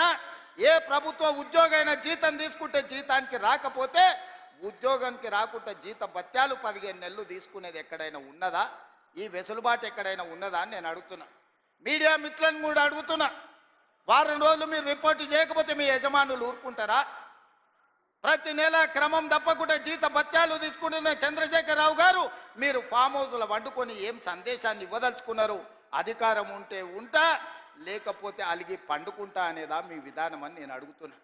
అయినా ఏ ప్రభుత్వ ఉద్యోగైనా జీతం తీసుకుంటే జీతానికి రాకపోతే ఉద్యోగానికి రాకుండా జీత భత్యాలు పదిహేను నెలలు తీసుకునేది ఎక్కడైనా ఉన్నదా? ఈ వెసులుబాటు ఎక్కడైనా ఉన్నదా అని నేను అడుగుతున్నా. మీడియా మిత్రులను కూడా అడుగుతున్నా. వారం రోజులు మీరు రిపోర్టు చేయకపోతే మీ యజమానులు ఊరుకుంటారా? ప్రతి నెల క్రమం తప్పకుండా జీత భత్యాలు తీసుకుంటున్న చంద్రశేఖరరావు గారు మీరు ఫామ్ హౌస్లో వండుకొని ఏం సందేశాన్ని ఇవ్వదలుచుకున్నారు? అధికారం ఉంటే ఉంటా లేకపోతే అలిగి పండుకుంటా అనేదా మీ విధానం అని నేను అడుగుతున్నా.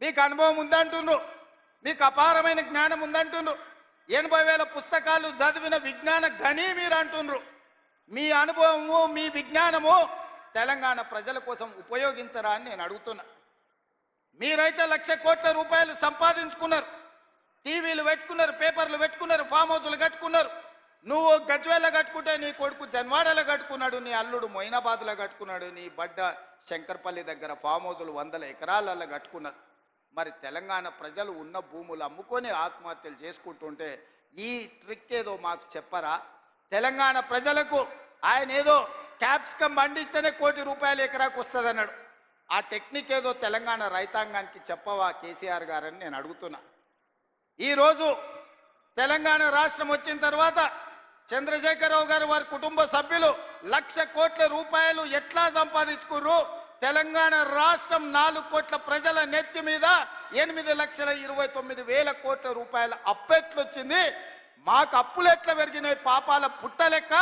మీకు అనుభవం ఉందంటుండ్రు. మీకు అపారమైన జ్ఞానం ఉందంటుండ్రు. ఎనభై వేల పుస్తకాలు చదివిన విజ్ఞాన ఘని మీరు అంటుండ్రు మీ అనుభవము మీ విజ్ఞానము తెలంగాణ ప్రజల కోసం ఉపయోగించరా అని నేను అడుగుతున్నా. మీరైతే లక్ష కోట్ల రూపాయలు సంపాదించుకున్నారు. టీవీలు పెట్టుకున్నారు పేపర్లు పెట్టుకున్నారు ఫామ్ హౌస్లు కట్టుకున్నారు. నువ్వు గజ్వేల కట్టుకుంటే నీ కొడుకు జన్వాడలో కట్టుకున్నాడు నీ అల్లుడు మొయినాబాద్లో కట్టుకున్నాడు నీ బడ్డ శంకర్పల్లి దగ్గర ఫామ్ హౌస్లు వందల ఎకరాలలో కట్టుకున్నారు. మరి తెలంగాణ ప్రజలు ఉన్న భూములు అమ్ముకొని ఆత్మహత్యలు చేసుకుంటుంటే ఈ ట్రిక్ ఏదో మాకు చెప్పరా? తెలంగాణ ప్రజలకు ఆయన ఏదో క్యాప్సికం పండిస్తేనే కోటి రూపాయలు ఎకరాకు వస్తుంది అన్నాడు ఆ టెక్నిక్ ఏదో తెలంగాణ రైతాంగానికి చెప్పవా కేసీఆర్ గారని నేను అడుగుతున్నా. ఈరోజు తెలంగాణ రాష్ట్రం వచ్చిన తర్వాత చంద్రశేఖరరావు గారు వారి కుటుంబ సభ్యులు లక్ష కోట్ల రూపాయలు ఎట్లా సంపాదించుకుర్రు? తెలంగాణ రాష్ట్రం నాలుగు కోట్ల ప్రజల నెత్తి మీద ఎనిమిది లక్షల ఇరవై తొమ్మిది వేల కోట్ల రూపాయల అప్పెట్లొచ్చింది. మాకు అప్పులు ఎట్లా పెరిగినాయి? పాపాల పుట్టలెక్క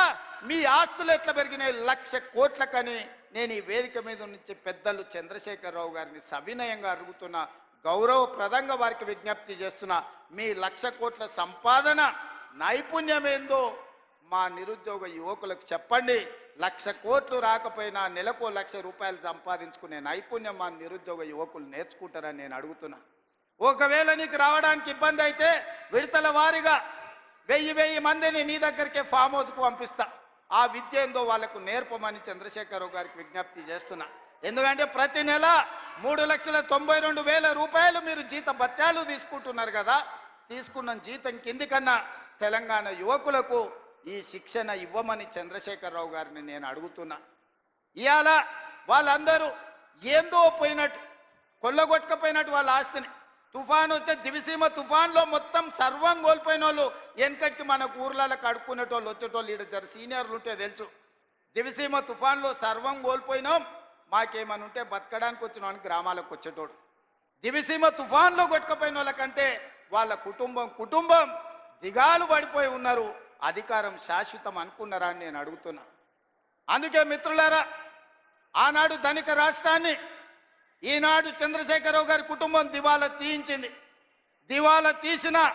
మీ ఆస్తులు ఎట్లా పెరిగినాయి? లక్ష కోట్లకని నేను ఈ వేదిక మీద నుంచి పెద్దలు చంద్రశేఖరరావు గారిని సవినయంగా అడుగుతున్నా గౌరవప్రదంగా వారికి విజ్ఞప్తి చేస్తున్నా మీ లక్ష కోట్ల సంపాదన నైపుణ్యమేందో మా నిరుద్యోగ యువకులకు చెప్పండి లక్ష కోట్లు రాకపోయినా నెలకు లక్ష రూపాయలు సంపాదించుకునే నైపుణ్యం మా నిరుద్యోగ యువకులు నేర్చుకుంటారని నేను అడుగుతున్నా. ఒకవేళ నీకు రావడానికి ఇబ్బంది అయితే విడతల వారిగా వెయ్యి వెయ్యి మందిని నీ దగ్గరికే ఫామ్ హౌస్కు పంపిస్తా. ఆ విద్య ఏందో వాళ్ళకు నేర్పమని చంద్రశేఖరరావు గారికి విజ్ఞప్తి చేస్తున్నా. ఎందుకంటే ప్రతి నెల మూడు లక్షల తొంభై రెండు వేల రూపాయలు మీరు జీత భత్యాలు తీసుకుంటున్నారు కదా తీసుకున్న జీతం కింది కన్నా తెలంగాణ యువకులకు ఈ శిక్షణ ఇవ్వమని చంద్రశేఖరరావు గారిని నేను అడుగుతున్నా. ఇవాళ వాళ్ళందరూ ఏందో పోయినట్టు కొల్లగొట్టకపోయినట్టు వాళ్ళ ఆస్తిని. తుఫాన్ వస్తే దివిసీమ తుఫాన్లో మొత్తం సర్వం కోల్పోయిన వాళ్ళు వెనకటికి మనకు ఊర్లలో కడుక్కునేటోళ్ళు వచ్చేటోళ్ళు ఈడ జర సీనియర్లు ఉంటే తెలుసు. దివిసీమ తుఫాన్లో సర్వం కోల్పోయినాం మాకేమని ఉంటే బతకడానికి వచ్చినామని గ్రామాలకు వచ్చేటోడు. దివిసీమ తుఫాన్లో కొట్టుకపోయిన వాళ్ళకంటే వాళ్ళ కుటుంబం కుటుంబం దిగాలు పడిపోయి ఉన్నారు. అధికారం శాశ్వతం అనుకున్నారా అని నేను అడుగుతున్నా. అందుకే మిత్రులారా ఆనాడు ధనిక రాష్ట్రాన్ని ఈనాడు చంద్రశేఖరరావు గారి కుటుంబం దివాలా తీయించింది. దివాలా తీసిన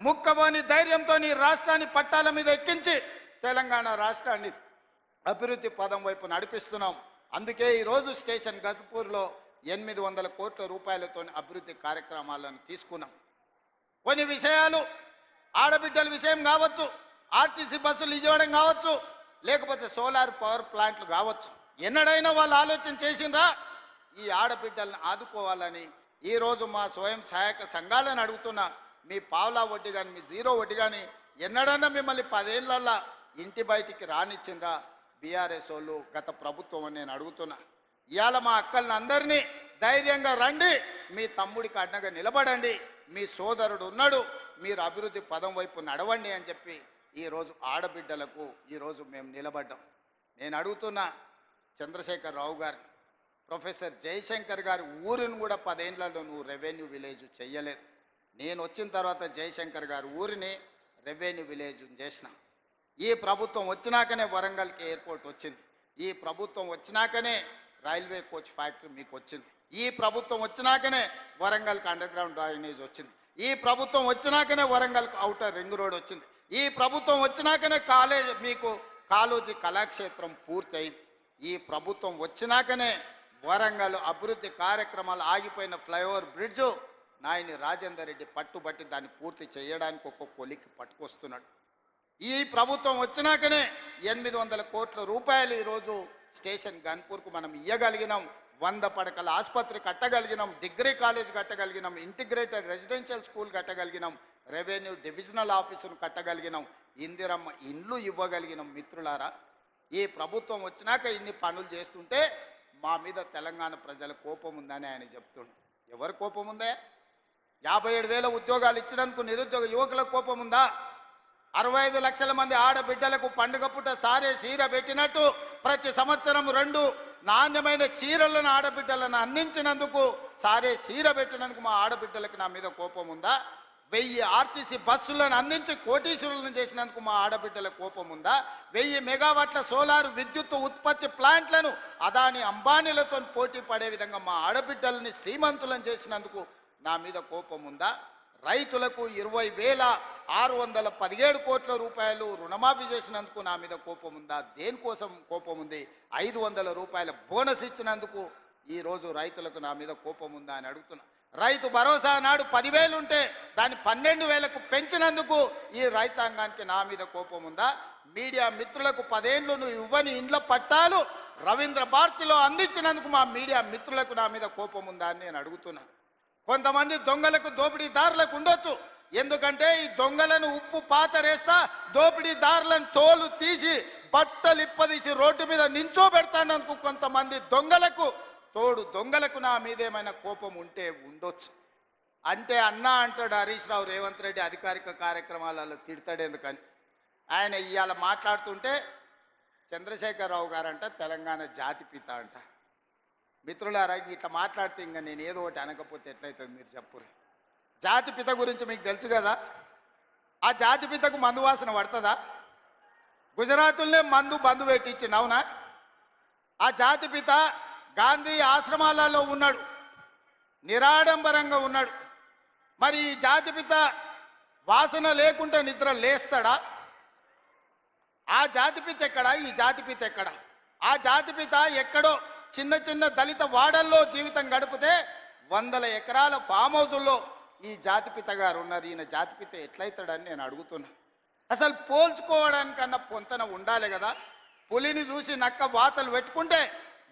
ముక్కబోని ధైర్యంతో ఈ రాష్ట్రాన్ని పట్టాల మీద ఎక్కించి తెలంగాణ రాష్ట్రాన్ని అభివృద్ధి పదం వైపు నడిపిస్తున్నాం. అందుకే ఈరోజు స్టేషన్ గజ్పూర్లో ఎనిమిది వందల కోట్ల రూపాయలతో అభివృద్ధి కార్యక్రమాలను తీసుకున్నాం. కొన్ని విషయాలు ఆడబిడ్డల విషయం కావచ్చు ఆర్టీసీ బస్సులు ఇవ్వడం కావచ్చు లేకపోతే సోలార్ పవర్ ప్లాంట్లు కావచ్చు. ఎన్నడైనా వాళ్ళు ఆలోచన చేసిండ్రా? ఈ ఆడబిడ్డలను ఆదుకోవాలని ఈరోజు మా స్వయం సహాయక సంఘాలను అడుగుతున్నా. మీ పావులా వడ్డీ కానీ మీ జీరో వడ్డీ కానీ ఎన్నడన్నా మిమ్మల్ని పదేళ్ళల్లా ఇంటి బయటికి రానిచ్చిండ్రా బీఆర్ఎస్ వాళ్ళు గత ప్రభుత్వం అని నేను అడుగుతున్నా. ఇవాళ మా అక్కల్ని అందరినీ ధైర్యంగా రండి మీ తమ్ముడికి అడ్డగా నిలబడండి మీ సోదరుడు ఉన్నాడు మీరు అభివృద్ధి పదం వైపు నడవండి అని చెప్పి ఈరోజు ఆడబిడ్డలకు ఈరోజు మేము నిలబడ్డాం. నేను అడుగుతున్నా చంద్రశేఖర్ రావు గారిని ప్రొఫెసర్ జయశంకర్ గారి ఊరిని కూడా పదేళ్ళలో నువ్వు రెవెన్యూ విలేజ్ చెయ్యలేదు. నేను వచ్చిన తర్వాత జయశంకర్ గారి ఊరిని రెవెన్యూ విలేజ్ చేసిన. ఈ ప్రభుత్వం వచ్చినాకనే వరంగల్కి ఎయిర్పోర్ట్ వచ్చింది. ఈ ప్రభుత్వం వచ్చినాకనే రైల్వే కోచ్ ఫ్యాక్టరీ మీకు వచ్చింది. ఈ ప్రభుత్వం వచ్చినాకనే వరంగల్కి అండర్ గ్రౌండ్ డ్రైనేజ్ వచ్చింది. ఈ ప్రభుత్వం వచ్చినాకనే వరంగల్కి అవుటర్ రింగ్ రోడ్ వచ్చింది. ఈ ప్రభుత్వం వచ్చినాకనే కాలేజ్ మీకు కాలోజీ కళాక్షేత్రం పూర్తయింది. ఈ ప్రభుత్వం వచ్చినాకనే వరంగల్ అభివృద్ధి కార్యక్రమాలు ఆగిపోయిన ఫ్లైఓవర్ బ్రిడ్జు నాయని రాజేందర్ రెడ్డి పట్టుబట్టి దాన్ని పూర్తి చేయడానికి ఒక కొలికి పట్టుకొస్తున్నాడు. ఈ ప్రభుత్వం వచ్చినాకనే ఎనిమిది వందల కోట్ల రూపాయలు ఈరోజు స్టేషన్ గన్పూర్కు మనం ఇవ్వగలిగినాం వంద పడకల ఆసుపత్రి కట్టగలిగినాం. డిగ్రీ కాలేజ్ కట్టగలిగినాం. ఇంటిగ్రేటెడ్ రెసిడెన్షియల్ స్కూల్ కట్టగలిగినాం. రెవెన్యూ డివిజనల్ ఆఫీసును కట్టగలిగినాం. ఇందిరమ్మ ఇండ్లు ఇవ్వగలిగినాం మిత్రులారా. ఈ ప్రభుత్వం వచ్చినాక ఇన్ని పనులు చేస్తుంటే మా మీద తెలంగాణ ప్రజల కోపం ఉందని ఆయన చెప్తుండు. ఎవరు కోపం ఉందే? యాభై ఏడు వేల ఉద్యోగాలు ఇచ్చినందుకు నిరుద్యోగ యువకులకు కోపం ఉందా? అరవై ఐదు లక్షల మంది ఆడబిడ్డలకు పండుగ పుట్ట సారే చీర పెట్టినట్టు ప్రతి సంవత్సరం రెండు నాణ్యమైన చీరలను ఆడబిడ్డలను అందించినందుకు సారే చీర పెట్టినందుకు మా ఆడబిడ్డలకు నా మీద కోపం ఉందా? వెయ్యి ఆర్టీసీ బస్సులను అందించి కోటీశ్వరులను చేసినందుకు మా ఆడబిడ్డల కోపం ఉందా వెయ్యి మెగావాట్ల సోలార్ విద్యుత్ ఉత్పత్తి ప్లాంట్లను అదాని అంబానీలతో పోటీ పడే విధంగా మా ఆడబిడ్డలని శ్రీమంతులను చేసినందుకు నా మీద కోపం ఉందా రైతులకు ఇరవై వేల ఆరు వందల పదిహేడు కోట్ల రూపాయలు రుణమాఫీ చేసినందుకు నా మీద కోపం ఉందా దేనికోసం కోపం ఉంది ఐదు వందల రూపాయల బోనస్ ఇచ్చినందుకు ఈరోజు రైతులకు నా మీద కోపం ఉందా అని అడుగుతున్నా. రైతు భరోసా నాడు పదివేలు ఉంటే దాన్ని పన్నెండు వేలకు పెంచినందుకు ఈ రైతాంగానికి నా మీద కోపం ఉందా? మీడియా మిత్రులకు పదేండ్లు నువ్వు ఇవ్వని ఇండ్ల పట్టాలు రవీంద్ర భారతిలో అందించినందుకు మా మీడియా మిత్రులకు నా మీద కోపం ఉందా అని నేను అడుగుతున్నా. కొంతమంది దొంగలకు దోపిడీదారులకు ఉండొచ్చు. ఎందుకంటే ఈ దొంగలను ఉప్పు పాతరేస్తా దోపిడీదారులను తోలు తీసి బట్టలు ఇప్పదీసి రోడ్డు మీద నించోబెడతానందుకు కొంతమంది దొంగలకు తోడు దొంగలకు నా మీద ఏమైనా కోపం ఉంటే ఉండొచ్చు. అంటే అన్నా అంటాడు హరీష్ రావు రేవంత్ రెడ్డి అధికారిక కార్యక్రమాలలో తిడతాడు ఎందుకని? ఆయన ఇవాళ మాట్లాడుతుంటే చంద్రశేఖరరావు గారంట తెలంగాణ జాతిపిత అంట. మిత్రులారా ఇట్లా మాట్లాడితే ఇంకా నేను ఏదో ఒకటి అనకపోతే ఎట్లయితుంది మీరు చెప్పురు జాతిపిత గురించి మీకు తెలుసు కదా? ఆ జాతిపితకు మందు వాసన పడుతుందా? గుజరాతులనే మందు బంధు పెట్టించిండు అవునా ఆ జాతిపిత గాంధీ ఆశ్రమాలలో ఉన్నాడు. నిరాడంబరంగా ఉన్నాడు. మరి ఈ జాతిపిత వాసన లేకుంటే నిద్ర లేస్తాడా? ఆ జాతిపిత ఎక్కడ? ఈ జాతిపిత ఎక్కడ? ఆ జాతిపిత ఎక్కడో చిన్న చిన్న దళిత వాడల్లో జీవితం గడిపితే వందల ఎకరాల ఫామ్ హౌజుల్లో ఈ జాతిపిత గారు ఉన్నారు. ఈయన జాతిపిత ఎట్లయితాడని నేను అడుగుతున్నా. అసలు పోల్చుకోవడానికన్నా పొంతన ఉండాలి కదా. పులిని చూసి నక్క వాతలు పెట్టుకుంటే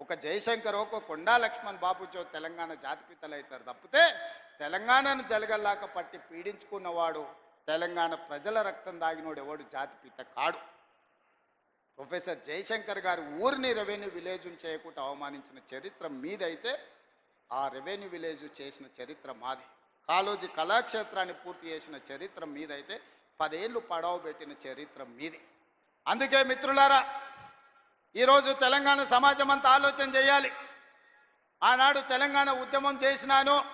ఒక జయశంకర్ ఒక కొండా లక్ష్మణ్ బాబుచో తెలంగాణ జాతిపితలు అవుతారు. తప్పితే తెలంగాణను జలగల్లాక పట్టి పీడించుకున్నవాడు తెలంగాణ ప్రజల రక్తం దాగినోడు ఎవడు? జాతిపిత కాడు. ప్రొఫెసర్ జయశంకర్ గారు ఊరిని రెవెన్యూ విలేజ్ చేయకుండా అవమానించిన చరిత్ర మీదైతే ఆ రెవెన్యూ విలేజ్ చేసిన చరిత్ర మాది. కాలోజీ కళాక్షేత్రాన్ని పూర్తి చేసిన చరిత్ర మీదైతే పదేళ్ళు పడవ పెట్టిన చరిత్ర మీది. అందుకే మిత్రులారా ఈరోజు తెలంగాణ సమాజం అంతా ఆలోచన చేయాలి. ఆనాడు తెలంగాణ ఉద్యమం చేసినాను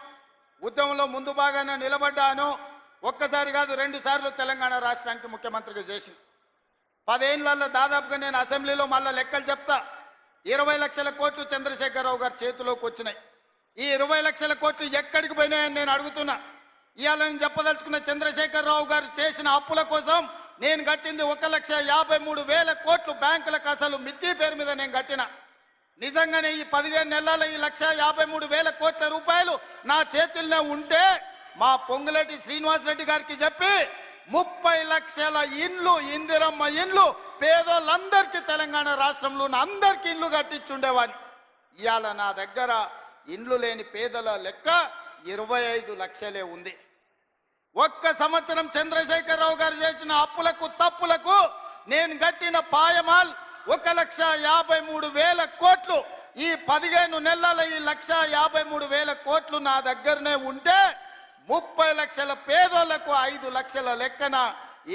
ఉద్యమంలో ముందు భాగాన నిలబడ్డాను. ఒక్కసారి కాదు రెండు సార్లు తెలంగాణ రాష్ట్రానికి ముఖ్యమంత్రిగా చేసింది. పదేళ్ళలో దాదాపుగా నేను అసెంబ్లీలో మళ్ళీ లెక్కలు చెప్తా. ఇరవై లక్షల కోట్లు చంద్రశేఖరరావు గారి చేతిలోకి వచ్చినాయి. ఈ ఇరవై లక్షల కోట్లు ఎక్కడికి పోయినాయని నేను అడుగుతున్నా. ఇవాళ నేను చెప్పదలుచుకున్న చంద్రశేఖరరావు గారు చేసిన అప్పుల కోసం నేను కట్టింది ఒక లక్ష యాభై మూడు వేల కోట్లు బ్యాంకులకు అసలు మిత్తి పేరు మీద నేను కట్టిన. నిజంగానే ఈ పదిహేను నెలల ఈ లక్ష యాభై మూడు వేల కోట్ల రూపాయలు నా చేతుల్లోనే ఉంటే మా పొంగులేటి శ్రీనివాసరెడ్డి గారికి చెప్పి ముప్పై లక్షల ఇండ్లు ఇందిరమ్మ ఇండ్లు పేదోళ్ళందరికీ తెలంగాణ రాష్ట్రంలో ఉన్న అందరికీ ఇండ్లు కట్టించుండేవాడిని. ఇవాళ నా దగ్గర ఇండ్లు లేని పేదల లెక్క ఇరవై ఐదు లక్షలే ఉంది. ఒక్క సంవత్సరం చంద్రశేఖరరావు గారు చేసిన అప్పులకు తప్పులకు నేను కట్టిన పాయమాల్ ఒక లక్ష యాభై మూడు వేల కోట్లు. ఈ పదిహేను నెలల ఈ లక్ష యాభై మూడు వేల కోట్లు నా దగ్గరనే ఉంటే ముప్పై లక్షల పేదోళ్ళకు ఐదు లక్షల లెక్కన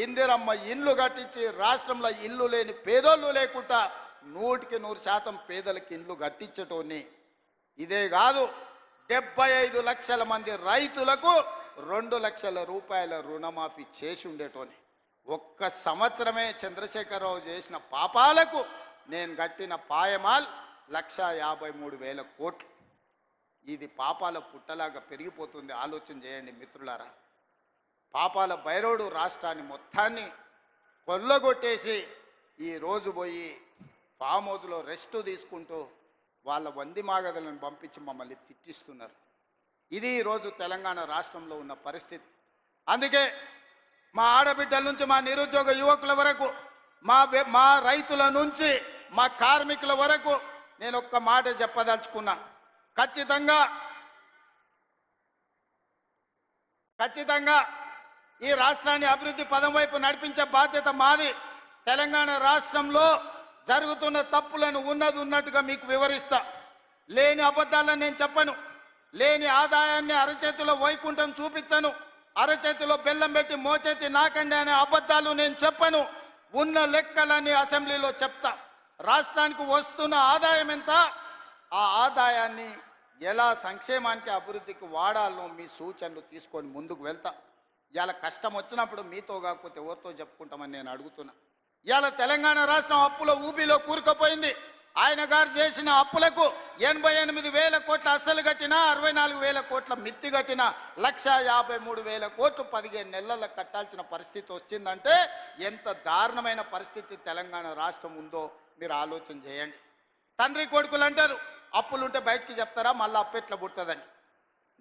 ఇందిరమ్మ ఇల్లు కట్టించి రాష్ట్రంలో ఇల్లు లేని పేదోళ్ళు లేకుండా నూటికి నూరు శాతం పేదలకు ఇల్లు కట్టించటోని ఇదే కాదు డెబ్బై ఐదు లక్షల మంది రైతులకు రెండు లక్షల రూపాయల రుణమాఫీ చేసి ఉండేటోని. ఒక్క సంవత్సరమే చంద్రశేఖరరావు చేసిన పాపాలకు నేను కట్టిన పాయమాల్ లక్ష యాభై మూడు వేల కోట్లు. ఇది పాపాల పుట్టలాగా పెరిగిపోతుంది. ఆలోచన చేయండి మిత్రులారా. పాపాల బైరోడు రాష్ట్రాన్ని మొత్తాన్ని కొల్లగొట్టేసి ఈ రోజు పోయి ఫామ్ హౌస్లో రెస్ట్ తీసుకుంటూ వాళ్ళ వంది మాగదులను పంపించి మమ్మల్ని తిట్టిస్తున్నారు. ఇది ఈరోజు తెలంగాణ రాష్ట్రంలో ఉన్న పరిస్థితి. అందుకే మా ఆడబిడ్డల నుంచి మా నిరుద్యోగ యువకుల వరకు మా మా రైతుల నుంచి మా కార్మికుల వరకు నేను ఒక్క మాట చెప్పదలుచుకున్నా. ఖచ్చితంగా ఖచ్చితంగా ఈ రాష్ట్రాన్ని అభివృద్ధి పదం వైపు నడిపించే బాధ్యత మాది. తెలంగాణ రాష్ట్రంలో జరుగుతున్న తప్పులను ఉన్నది ఉన్నట్టుగా మీకు వివరిస్తా. లేని అబద్ధాలను నేను చెప్పను. లేని ఆదాయాన్ని అరచేతిలో వైకుంఠం చూపించను. అరచేతిలో బెల్లం పెట్టి మోచేతి నాకండి అనే అబద్ధాలు నేను చెప్పను. ఉన్న లెక్కలని అసెంబ్లీలో చెప్తా. రాష్ట్రానికి వస్తున్న ఆదాయం ఎంత? ఆ ఆదాయాన్ని ఎలా సంక్షేమానికి అభివృద్ధికి వాడాలో మీ సూచనలు తీసుకొని ముందుకు వెళ్తా. ఇవాళ కష్టం వచ్చినప్పుడు మీతో కాకపోతే ఎవరితో చెప్పుకుంటామని నేను అడుగుతున్నా. ఇవాళ తెలంగాణ రాష్ట్రం అప్పులో ఊబిలో కూరుకుపోయింది. ఆయన గారు చేసిన అప్పులకు ఎనభై ఎనిమిది వేల కోట్ల అస్సలు కట్టినా అరవై నాలుగు వేల కోట్ల మిత్తి కట్టిన లక్ష యాభై మూడు వేల కోట్లు పదిహేను నెలల్లో కట్టాల్సిన పరిస్థితి వచ్చిందంటే ఎంత దారుణమైన పరిస్థితి తెలంగాణ రాష్ట్రం ఉందో మీరు ఆలోచన చేయండి. తండ్రి కొడుకులు అంటారు అప్పులుంటే బయటికి చెప్తారా మళ్ళీ అప్పు ఎట్లా పుడుతుందని.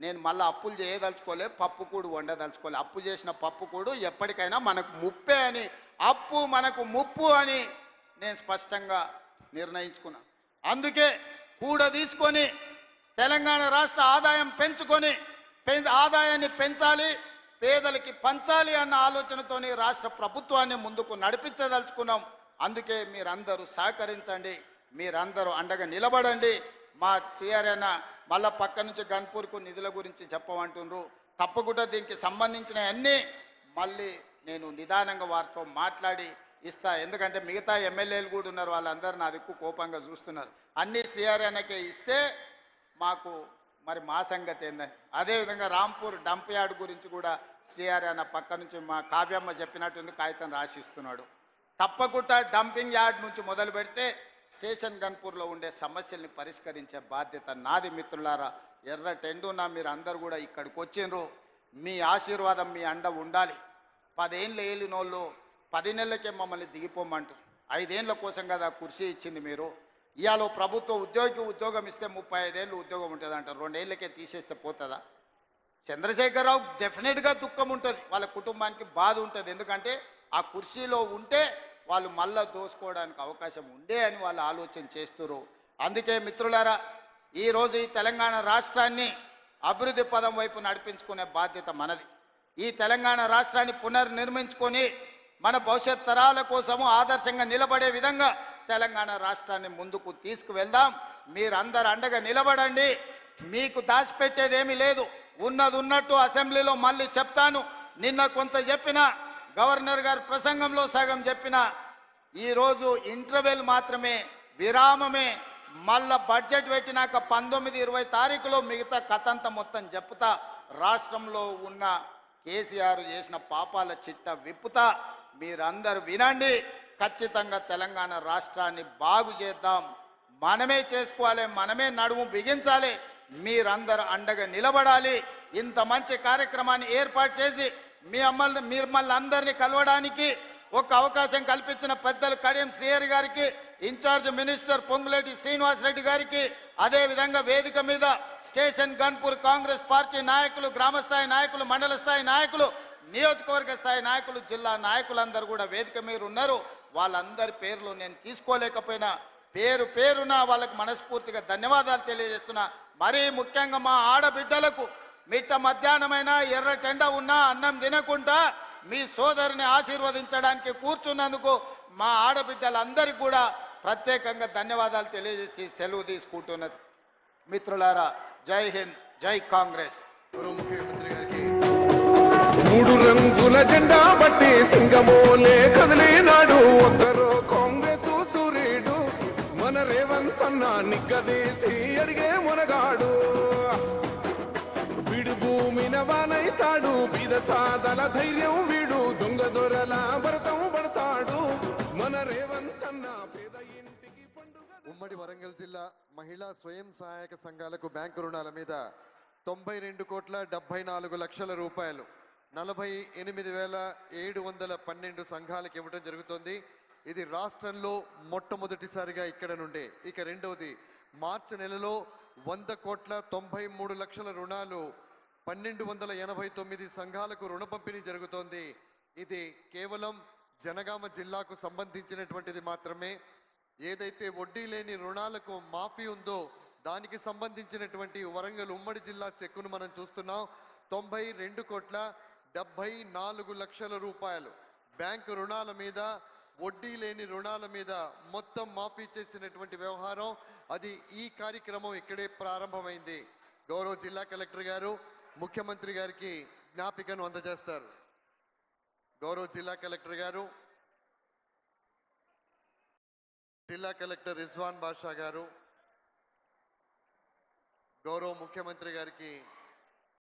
నేను మళ్ళీ అప్పులు చేయదలుచుకోలే పప్పు కూడు వండదలుచుకోలే. అప్పు చేసిన పప్పు కూడు ఎప్పటికైనా మనకు ముప్పే అని అప్పు మనకు ముప్పు అని నేను స్పష్టంగా నిర్ణయించుకున్నాం. అందుకే కూడ తీసుకొని తెలంగాణ రాష్ట్ర ఆదాయం పెంచుకొని ఆదాయాన్ని పెంచాలి పేదలకి పంచాలి అన్న ఆలోచనతోని రాష్ట్ర ప్రభుత్వాన్ని ముందుకు నడిపించదలుచుకున్నాం. అందుకే మీరందరూ సహకరించండి మీరందరూ అండగా నిలబడండి. మా సిఆర్ఎన్ మళ్ళా పక్క నుంచి గన్పూర్కు నిధుల గురించి చెప్పమంటుండ్రు. తప్పకుండా దీనికి సంబంధించిన అన్నీ మళ్ళీ నేను నిదానంగా వారితో మాట్లాడి ఇస్తా. ఎందుకంటే మిగతా ఎమ్మెల్యేలు కూడా ఉన్నారు వాళ్ళందరూ నా దిక్కు కోపంగా చూస్తున్నారు. అన్ని సిఆర్ఎన్కే ఇస్తే మాకు మరి మా సంగతి ఏందని. అదేవిధంగా రాంపూర్ డంప్ యార్డ్ గురించి కూడా సిఆర్ఎన్ పక్క నుంచి మా కావ్యమ్మ చెప్పినట్టుంది కాగితం రాసిస్తున్నాడు. తప్పకుండా డంపింగ్ యార్డ్ నుంచి మొదలు పెడితే స్టేషన్ గన్పూర్లో ఉండే సమస్యల్ని పరిష్కరించే బాధ్యత నాది మిత్రులారా. ఎర్ర టెండున్నా మీరు అందరు కూడా ఇక్కడికి వచ్చిండ్రు. మీ ఆశీర్వాదం మీ అండ ఉండాలి. పదేళ్ళు ఏలినోళ్ళు పది నెలలకే మమ్మల్ని దిగిపోమంటారు. ఐదేళ్ళ కోసం కదా కుర్చీ ఇచ్చింది మీరు. ఇవాళ ప్రభుత్వ ఉద్యోగికి ఉద్యోగం ఇస్తే ముప్పై ఐదేళ్ళు ఉద్యోగం ఉంటుంది అంటారు. రెండేళ్ళకే తీసేస్తే పోతుందా? చంద్రశేఖరరావు డెఫినెట్గా దుఃఖం ఉంటుంది. వాళ్ళ కుటుంబానికి బాధ ఉంటుంది. ఎందుకంటే ఆ కుర్చీలో ఉంటే వాళ్ళు మళ్ళా దోసుకోవడానికి అవకాశం ఉండే అని వాళ్ళు ఆలోచన చేస్తున్నారు అందుకే మిత్రులారా ఈరోజు ఈ తెలంగాణ రాష్ట్రాన్ని అభివృద్ధి పదం వైపు నడిపించుకునే బాధ్యత మనది. ఈ తెలంగాణ రాష్ట్రాన్ని పునర్నిర్మించుకొని మన భవిష్యత్ తరాల కోసము ఆదర్శంగా నిలబడే విధంగా తెలంగాణ రాష్ట్రాన్ని ముందుకు తీసుకువెళ్దాం. మీరందరు అండగా నిలబడండి. మీకు దాచిపెట్టేదేమీ లేదు. ఉన్నది ఉన్నట్టు అసెంబ్లీలో మళ్ళీ చెప్తాను. నిన్న కొంత చెప్పిన గవర్నర్ గారి ప్రసంగంలో సగం చెప్పిన ఈరోజు ఇంటర్వెల్ మాత్రమే విరామమే మళ్ళా బడ్జెట్ పెట్టినాక పంతొమ్మిది ఇరవై తారీఖులో మిగతా కథంత మొత్తం చెప్తా రాష్ట్రంలో ఉన్న కేసీఆర్ చేసిన పాపాల చిట్ట విప్పుతా. మీరందరూ వినండి. ఖచ్చితంగా తెలంగాణ రాష్ట్రాన్ని బాగు చేద్దాం. మనమే చేసుకోవాలి మనమే నడుము బిగించాలి. మీరందరూ అండగా నిలబడాలి. ఇంత మంచి కార్యక్రమాన్ని ఏర్పాటు చేసి మీ అమ్మల్ని మీరు మళ్ళీ అందరినీ కలవడానికి ఒక అవకాశం కల్పించిన పెద్దలు కడియం శ్రీహరి గారికి ఇన్ఛార్జ్ మినిస్టర్ పొంగులేటి శ్రీనివాస్ రెడ్డి గారికి అదేవిధంగా వేదిక మీద స్టేషన్ గన్పూర్ కాంగ్రెస్ పార్టీ నాయకులు గ్రామస్థాయి నాయకులు మండల స్థాయి నాయకులు నియోజకవర్గ స్థాయి నాయకులు జిల్లా నాయకులందరూ కూడా వేదిక మీద ఉన్నారు. వాళ్ళందరి పేర్లు నేను తీసుకోలేకపోయినా. పేరు పేరున వాళ్ళకి మనస్ఫూర్తిగా ధన్యవాదాలు తెలియజేస్తున్నా. మరీ ముఖ్యంగా మా ఆడబిడ్డలకు మిట్ట మధ్యాహ్నమైన ఎర్ర టెండ ఉన్నా అన్నం తినకుండా మీ సోదరిని ఆశీర్వదించడానికి కూర్చున్నందుకు మా ఆడబిడ్డలందరికీ కూడా ప్రత్యేకంగా ధన్యవాదాలు తెలియజేసి సెలవు తీసుకుంటున్నది. మిత్రులారా జై హింద్ జై కాంగ్రెస్. గౌరవ ముఖ్యమంత్రి గారికి మూడు రంగుల జెండా బట్టి సింగమోలే కదిలినాడు. ఒక్కరో కాంగ్రెస్ సూర్యుడు మన రేవంత్ అన్న నిగ్గదీసి అడిగే మునగాడు. నవానైతాడు బీద సాదల ధైర్యం వీడు దొంగ దొరల భరతం పడతాడు. మన రేవంతన్న పేద ఇంటికి పండుగ ఉమ్మడి వరంగల్ జిల్లా మహిళా స్వయం సహాయక సంఘాలకు బ్యాంకు రుణాల మీద తొంభై రెండు కోట్ల డెబ్బై నాలుగు లక్షల రూపాయలు. నలభై ఎనిమిది వేల ఏడు వందల పన్నెండు సంఘాలకు ఇవ్వడం జరుగుతుంది. ఇది రాష్ట్రంలో మొట్టమొదటిసారిగా ఇక్కడ నుండే. ఇక రెండవది మార్చి నెలలో వంద కోట్ల తొంభై మూడు లక్షల రుణాలు పన్నెండు వందల ఎనభై తొమ్మిది సంఘాలకు రుణ పంపిణీ జరుగుతోంది. ఇది కేవలం జనగామ జిల్లాకు సంబంధించినటువంటిది మాత్రమే. ఏదైతే వడ్డీ లేని రుణాలకు మాఫీ ఉందో దానికి సంబంధించినటువంటి వరంగల్ ఉమ్మడి జిల్లా చెక్కును మనం చూస్తున్నాం. తొంభై రెండు కోట్ల డెబ్బై నాలుగు లక్షల రూపాయలు. బ్యాంకు రుణాల మీద వడ్డీ లేని రుణాల మీద మొత్తం మాఫీ చేసినటువంటి వ్యవహారం అది ఈ కార్యక్రమం ఇక్కడే ప్రారంభమైంది. గౌరవ జిల్లా కలెక్టర్ గారు ముఖ్యమంత్రి గారికి జ్ఞాపికను అందజేస్తారు. గౌరవ జిల్లా కలెక్టర్ గారు జిల్లా కలెక్టర్ రిజ్వాన్ బాషా గారు గౌరవ ముఖ్యమంత్రి గారికి